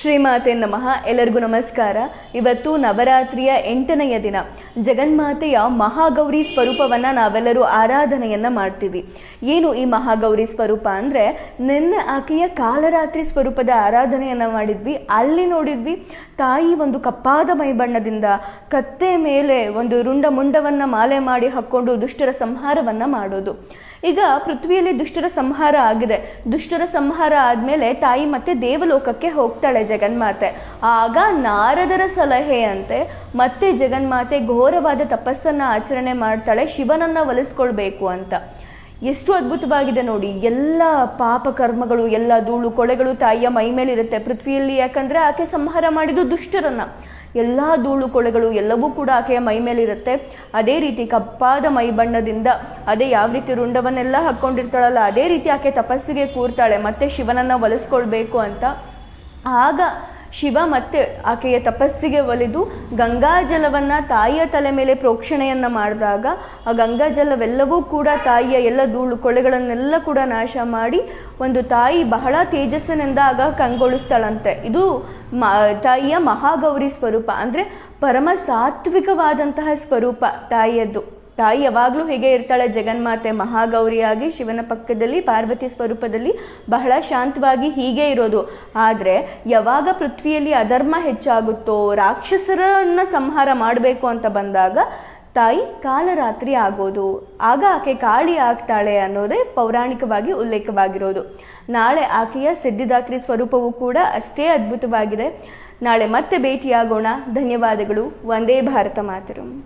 ಶ್ರೀಮಾತೆ ನಮಃ. ಎಲ್ಲರಿಗೂ ನಮಸ್ಕಾರ. ಇವತ್ತು ನವರಾತ್ರಿಯ ಎಂಟನೆಯ ದಿನ. ಜಗನ್ಮಾತೆಯ ಮಹಾಗೌರಿ ಸ್ವರೂಪವನ್ನು ನಾವೆಲ್ಲರೂ ಆರಾಧನೆಯನ್ನು ಮಾಡ್ತೀವಿ. ಏನು ಈ ಮಹಾಗೌರಿ ಸ್ವರೂಪ ಅಂದರೆ, ನಿನ್ನೆ ಆಕೆಯ ಕಾಲರಾತ್ರಿ ಸ್ವರೂಪದ ಆರಾಧನೆಯನ್ನು ಮಾಡಿದ್ವಿ. ಅಲ್ಲಿ ನೋಡಿದ್ವಿ, ತಾಯಿ ಒಂದು ಕಪ್ಪಾದ ಮೈಬಣ್ಣದಿಂದ ಕತ್ತೆ ಮೇಲೆ ಒಂದು ರುಂಡ ಮುಂಡವನ್ನು ಮಾಲೆ ಮಾಡಿ ಹಾಕ್ಕೊಂಡು ದುಷ್ಟರ ಸಂಹಾರವನ್ನು ಮಾಡೋದು. ಈಗ ಪೃಥ್ವಿಯಲ್ಲಿ ದುಷ್ಟರ ಸಂಹಾರ ಆಗಿದೆ. ದುಷ್ಟರ ಸಂಹಾರ ಆದಮೇಲೆ ತಾಯಿ ಮತ್ತೆ ದೇವಲೋಕಕ್ಕೆ ಹೋಗ್ತಾಳೆ ಜಗನ್ಮಾತೆ. ಆಗ ನಾರದರ ಸಲಹೆಯಂತೆ ಮತ್ತೆ ಜಗನ್ಮಾತೆ ಘೋರವಾದ ತಪಸ್ಸನ್ನ ಆಚರಣೆ ಮಾಡ್ತಾಳೆ, ಶಿವನನ್ನ ಒಲಿಸ್ಕೊಳ್ಬೇಕು ಅಂತ. ಎಷ್ಟು ಅದ್ಭುತವಾಗಿದೆ ನೋಡಿ, ಎಲ್ಲ ಪಾಪ ಕರ್ಮಗಳು, ಎಲ್ಲ ಧೂಳು, ಕೊಳೆಗಳು ತಾಯಿಯ ಮೈ ಮೇಲಿರುತ್ತೆ ಪೃಥ್ವಿಯಲ್ಲಿ. ಯಾಕಂದ್ರೆ ಆಕೆ ಸಂಹಾರ ಮಾಡಿದ್ದು ದುಷ್ಟರನ್ನ. ಎಲ್ಲ ಧೂಳು, ಕೊಳೆಗಳು ಎಲ್ಲವೂ ಕೂಡ ಆಕೆಯ ಮೈ ಮೇಲಿರುತ್ತೆ ಅದೇ ರೀತಿ ಕಪ್ಪಾದ ಮೈ ಬಣ್ಣದಿಂದ ಅದೇ ಯಾವ ರೀತಿ ರುಂಡವನ್ನೆಲ್ಲ ಹಾಕ್ಕೊಂಡಿರ್ತಾಳಲ್ಲ ಅದೇ ರೀತಿ ಆಕೆ ತಪಸ್ಸಿಗೆ ಕೂರ್ತಾಳೆ, ಮತ್ತೆ ಶಿವನನ್ನ ಒಲಿಸ್ಕೊಳ್ಬೇಕು ಅಂತ. ಆಗ ಶಿವ ಮತ್ತೆ ಆಕೆಯ ತಪಸ್ಸಿಗೆ ಒಲಿದು ಗಂಗಾಜಲವನ್ನ ತಾಯಿಯ ತಲೆ ಮೇಲೆ ಪ್ರೋಕ್ಷಣೆಯನ್ನ ಮಾಡಿದಾಗ ಆ ಗಂಗಾಜಲವೆಲ್ಲವೂ ಕೂಡ ತಾಯಿಯ ಎಲ್ಲ ಧೂಳು ಕೊಳೆಗಳನ್ನೆಲ್ಲ ಕೂಡ ನಾಶ ಮಾಡಿ ಒಂದು ತಾಯಿ ಬಹಳ ತೇಜಸ್ಸಿನಿಂದ ಆಗ ಕಂಗೊಳಿಸ್ತಾಳಂತೆ. ಇದು ಮ, ತಾಯಿಯ ಮಹಾಗೌರಿ ಸ್ವರೂಪ. ಅಂದ್ರೆ ಪರಮ ಸಾತ್ವಿಕವಾದಂತಹ ಸ್ವರೂಪ ತಾಯಿಯದ್ದು. ತಾಯಿ ಯಾವಾಗಲೂ ಹೇಗೆ ಇರ್ತಾಳೆ. ಜಗನ್ಮಾತೆ ಮಹಾಗೌರಿಯಾಗಿ ಶಿವನ ಪಕ್ಕದಲ್ಲಿ, ಪಾರ್ವತಿ ಸ್ವರೂಪದಲ್ಲಿ ಬಹಳ ಶಾಂತವಾಗಿ ಹೀಗೆ ಇರೋದು. ಆದರೆ ಯಾವಾಗ ಪೃಥ್ವಿಯಲ್ಲಿ ಅಧರ್ಮ ಹೆಚ್ಚಾಗುತ್ತೋ, ರಾಕ್ಷಸರನ್ನ ಸಂಹಾರ ಮಾಡಬೇಕು ಅಂತ ಬಂದಾಗ ತಾಯಿ ಕಾಲರಾತ್ರಿ ಆಗೋದು. ಆಗ ಆಕೆ ಕಾಳಿ ಆಗ್ತಾಳೆ ಅನ್ನೋದೇ ಪೌರಾಣಿಕವಾಗಿ ಉಲ್ಲೇಖವಾಗಿರೋದು. ನಾಳೆ ಆಕೆಯ ಸಿದ್ಧಿದಾತ್ರಿ ಸ್ವರೂಪವೂ ಕೂಡ ಅಷ್ಟೇ ಅದ್ಭುತವಾಗಿದೆ. ನಾಳೆ ಮತ್ತೆ ಭೇಟಿಯಾಗೋಣ. ಧನ್ಯವಾದಗಳು. ವಂದೇ ಭಾರತ ಮಾತರಂ.